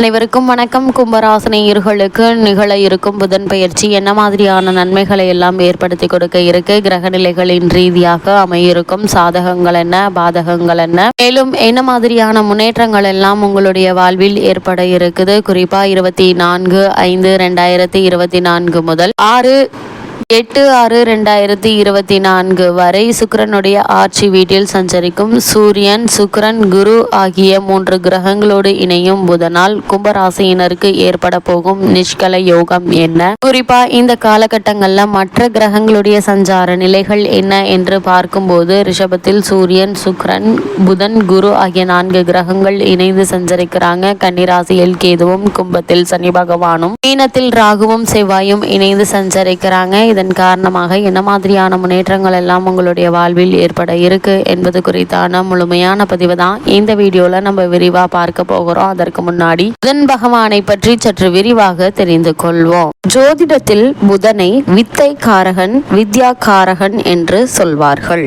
அனைவருக்கும் வணக்கம். கும்பராசனையர்களுக்கு நிகழ இருக்கும் புதன் பயிற்சி என்ன மாதிரியான நன்மைகளை எல்லாம் ஏற்படுத்தி கொடுக்க இருக்கு? கிரக நிலைகளின் ரீதியாக அமையிருக்கும் சாதகங்கள் என்ன? பாதகங்கள் என்ன? மேலும் என்ன மாதிரியான முன்னேற்றங்கள் எல்லாம் உங்களுடைய வாழ்வில் ஏற்பட இருக்குது? குறிப்பா இருபத்தி நான்கு ஐந்து ரெண்டாயிரத்தி இருபத்தி நான்கு முதல் ஆறு எட்டு ஆறு ரெண்டாயிரத்தி இருபத்தி நான்கு வரை சுக்கரனுடைய ஆட்சி வீட்டில் சஞ்சரிக்கும் சூரியன் சுக்கரன் குரு ஆகிய மூன்று கிரகங்களோடு இணையும். புதனால் கும்பராசியினருக்கு ஏற்பட போகும் நிஷ்கல யோகம் என்ன? குறிப்பா இந்த காலகட்டங்கள்ல மற்ற கிரகங்களுடைய சஞ்சார நிலைகள் என்ன என்று பார்க்கும்போது ரிஷபத்தில் சூரியன் சுக்கரன் புதன் குரு ஆகிய நான்கு கிரகங்கள் இணைந்து சஞ்சரிக்கிறாங்க. கன்னிராசியில் கேதுவும் கும்பத்தில் சனி பகவானும் மீனத்தில் ராகுவும் செவ்வாயும் இணைந்து சஞ்சரிக்கிறாங்க. இதன் காரணமாக என்ன மாதிரியான முன்னேற்றங்கள் எல்லாம் உங்களுடைய வாழ்வில் ஏற்பட இருக்கு என்பது குறித்தான முழுமையான பதிவு தான். இந்த வீடியோல நம்ம விரிவா பார்க்க போகிறோம். அதற்கு முன்னாடி புதன் பகவானை பற்றி சற்று விரிவாக தெரிந்து கொள்வோம். ஜோதிடத்தில் புதனை வித்தை காரகன் வித்யா காரகன் என்று சொல்வார்கள்.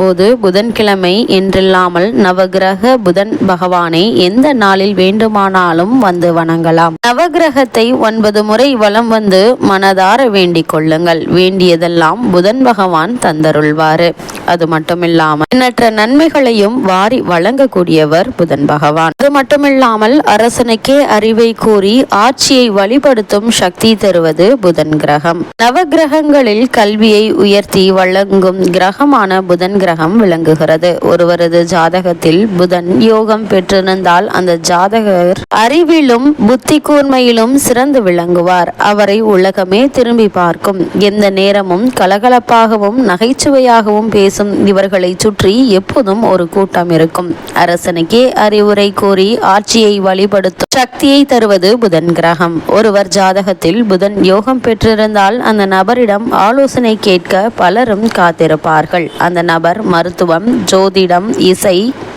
போது புதன்கிழமை என்றில்லாமல் நவகிரக புதன் பகவானை எந்த நாளில் வேண்டுமானாலும் வந்து வணங்கலாம். நவகிரகத்தை ஒன்பது முறை வலம் வந்து மனதார வேண்டிக் கொள்ளுங்கள். வேண்டியதெல்லாம் புதன் பகவான் தந்தருள்வாரு. அது மட்டுமில்லாமல் எண்ணற்ற நன்மைகளையும் வாரி வழங்கக்கூடியவர் புதன் பகவான். அது மட்டுமில்லாமல் அரசனுக்கே அறிவை கூறி ஆட்சியை வழிபடுத்தும் சக்தி தருவது புதன் கிரகம். நவகிரகங்களில் கல்வியை உயர்த்தி வழங்கும் கிரகமான புதன் கிரகம் விளங்குகிறது. ஒருவரது ஜாதகத்தில் புதன் யோகம் பெற்றிருந்தால் அந்த ஜாதகர் அறிவிலும் புத்தி கூர்மையிலும் சிறந்து விளங்குவார். அவரை உலகமே திரும்பி பார்க்கும். எந்த நேரமும் கலகலப்பாகவும் நகைச்சுவையாகவும் பேசும் இவர்களை சுற்றி எப்போதும் ஒரு கூட்டம் இருக்கும். அரசனுக்கே அறிவுரை கூறி ஆட்சியை வழிபடுத்தும் சக்தியை தருவது புதன் கிரகம். ஒருவர் ஜாதகத்தில் புதன் யோகம் பெற்றிருந்தால் அந்த நபரிடம் ஆலோசனை கேட்க பலரும் காத்திருப்பார்கள். அந்த நபர் மருத்துவம் ஜோதிடம் இசை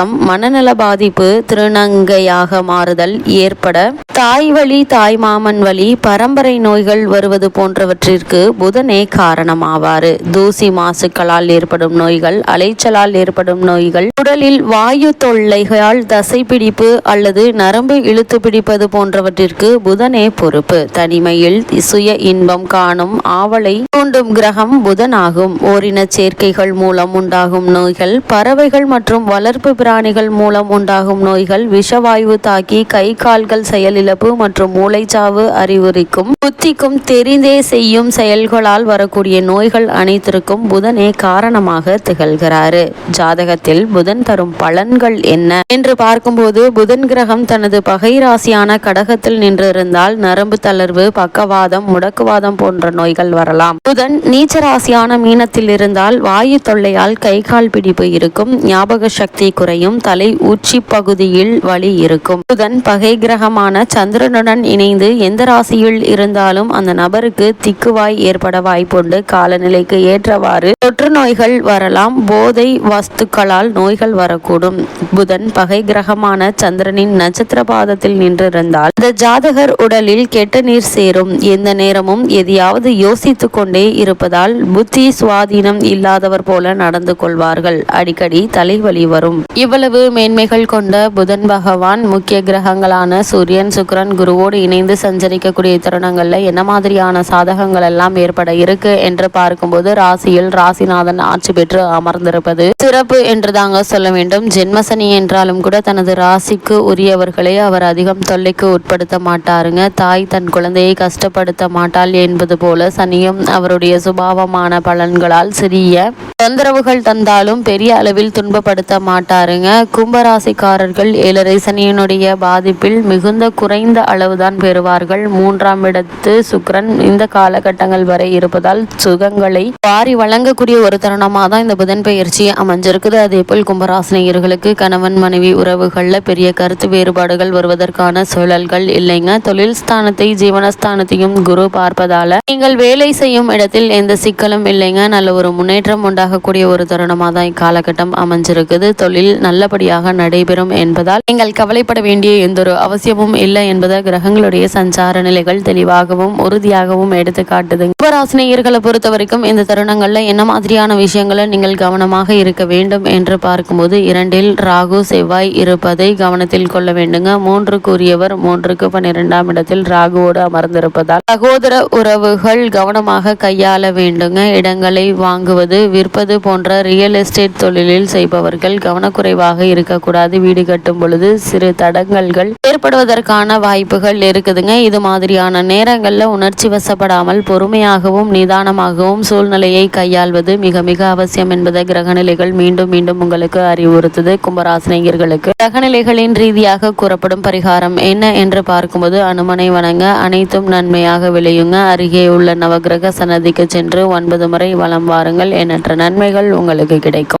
வீக்கம் மனநல பாதிப்பு திருநங்கையாக மாறுதல் ஏற்பட தாய் வழி தாய் மாமன் வழி பரம்பரை நோய்கள் வருவது போன்றவற்றிற்கு புதனே காரணமாவாறு. தூசி மாசுக்களால் ஏற்படும் நோய்கள் அலைச்சலால் ஏற்படும் நோய்கள் உடலில் வாயு தொல்லைகளால் தசைப்பிடிப்பு அல்லது நரம்பு இழுத்து பிடிப்பது போன்றவற்றிற்கு புதனே பொறுப்பு. தனிமையில் சுய இன்பம் காணும் ஆவலை தூண்டும் கிரகம் புதனாகும். ஓரின சேர்க்கைகள் மூலம் உண்டாகும் நோய்கள் பறவைகள் மற்றும் வளர்ப்பு பிராணிகள் மூலம் உண்டாகும் நோய்கள் விஷவாயு தாக்கி கை கால்கள் செயலிழப்பு மற்றும் மூளைச்சாவு அறிகுறிக்கும் புத்திக்கும் தெரிந்தே செய்யும் செயல்களால் வரக்கூடிய நோய்கள் அனைத்திற்கும் புதனே காரணமாக திகழ்கிறாரு. ஜாதகத்தில் புதன் தரும் பலன்கள் என்ன? என்று பார்க்கும்போது புதன் கிரகம் தனது பகை ராசியான கடகத்தில் நின்றிருந்தால் நரம்பு தளர்வு பக்கவாதம் முடக்குவாதம் போன்ற நோய்கள் வரலாம். புதன் நீச்ச ராசியான மீனத்தில் இருந்தால் வாயு தொல்லையால் கை கால் பிடிப்பு இருக்கும். ஞாபக சக்தி குறையும். தலை உச்சி பகுதியில் வலி இருக்கும். புதன் பகை கிரகமான சந்திரனுடன் இணைந்து எந்த ராசியில் இருந்தாலும் அந்த நபருக்கு திக்குவாய் ஏற்பட வாய்ப்புண்டு. காலநிலைக்கு ஏற்றவாறு தொற்று நோய்கள் வரலாம். போதை வஸ்துக்களால் நோய்கள் வரக்கூடும். புதன் பகை கிரகமான சந்திரனின் நட்சத்திர பாதத்தில் நின்றிருந்தால் இந்த ஜாதகர் உடலில் கெட்ட நீர் சேரும். எந்த நேரமும் எதையாவது யோசித்துக் கொண்டே இருப்பதால் புத்தி சுவாதீனம் இல்லாதவர் போல நடந்து கொள்வார்கள். அடிக்கடி தலைவலி வரும். இவ்வளவு மேன்மைகள் கொண்ட புதன் பகவான் முக்கிய கிரகங்களான சூரியன் சுக்கரன் குருவோடு இணைந்து சஞ்சரிக்கக்கூடிய தருணங்களில் என்ன மாதிரியான சாதகங்கள் எல்லாம் ஏற்பட இருக்கு என்று பார்க்கும்போது ராசியில் ராசிநாதன் ஆட்சி பெற்று அமர்ந்திருப்பது சிறப்பு என்று தாங்க சொல்ல வேண்டும். ஜென்மசனி என்றாலும் கூட தனது ராசிக்கு உரியவர்களை அவர் அதிகம் தொல்லைக்கு உட்படுத்த மாட்டாருங்க. தாய் தன் குழந்தையை கஷ்டப்படுத்த மாட்டாள் என்பது போல சனியும் அவருடைய சுபாவமான பலன்களால் சிறிய தொந்தரவுகள் தந்தாலும் பெரிய அளவில் துன்பப்படுத்த மாட்டாருங்க. கும்பராசிக்காரர்கள் ஏழரை சனியினுடைய பாதிப்பில் மிகுந்த குறைந்த அளவுதான் பெறுவார்கள். மூன்றாம் இடத்து சுக்ரன் இந்த காலகட்டங்கள் வரை இருப்பதால் சுகங்களை வாரி வழங்கக்கூடிய ஒரு தருணமாக தான் இந்த புதன் பெயர்ச்சி அமைஞ்சிருக்குது. அதே போல் கும்பராசினியர்களுக்கு கணவன் மனைவி உறவுகளில் பெரிய கருத்து வேறுபாடுகள் வருவதற்கான சூழல்கள் இல்லைங்க. தொழில் ஸ்தானத்தை ஜீவனஸ்தானத்தையும் குரு பார்ப்பதால நீங்கள் வேலை செய்யும் இடத்தில் எந்த சிக்கலும் இல்லைங்க. நல்ல ஒரு முன்னேற்றம் உண்டாக ஆகக்கூடிய ஒரு தருணமாக தான் இக்காலகட்டம் அமைஞ்சிருக்குது. தொழில் நல்லபடியாக நடைபெறும் என்பதால் நீங்கள் கவலைப்பட வேண்டிய எந்த ஒரு அவசியமும் இல்லை என்பதை கிரகங்களுடைய சஞ்சார நிலைகள் தெளிவாகவும் உறுதியாகவும் எடுத்து காட்டுது கும்பராசினியர்களை பொறுத்த வரைக்கும் இந்த தருணங்களில் என்ன மாதிரியான விஷயங்களை நீங்கள் கவனமாக இருக்க வேண்டும் என்று பார்க்கும்போது இரண்டில் ராகு செவ்வாய் இருப்பதை கவனத்தில் கொள்ள வேண்டுங்க. மூன்று கூறியவர் மூன்றுக்கு பன்னிரெண்டாம் இடத்தில் ராகுவோடு அமர்ந்திருப்பதால் சகோதர உறவுகள் கவனமாக கையாள வேண்டுங்க. இடங்களை வாங்குவது விற்பது போன்ற ரியல் எஸ்டேட் தொழிலில் செய்பவர்கள் கவனக்குறைவாக இருக்கக்கூடாது. வீடு கட்டும் பொழுது சிறு தடங்கல்கள் ஏற்படுவதற்கான வாய்ப்புகள் இருக்குதுங்க. இது மாதிரியான நேரங்களில் உணர்ச்சி வசப்படாமல் பொறுமையாகவும் நிதானமாகவும் சூழ்நிலையை கையாள்வது மிக மிக அவசியம் என்பதை கிரகநிலைகள் மீண்டும் மீண்டும் உங்களுக்கு அறிவுறுத்துது. கும்பராசினியர்களுக்கு கிரகநிலைகளின் ரீதியாக கூறப்படும் பரிகாரம் என்ன என்று பார்க்கும்போது அனுமனை வணங்க அனைத்தும் நன்மையாக விளையுங்க. அருகே உள்ள நவகிரக சன்னதிக்கு சென்று ஒன்பது முறை வலம் வாருங்கள். எண்ணற்ற நன்மைகள் உங்களுக்கு கிடைக்கும்.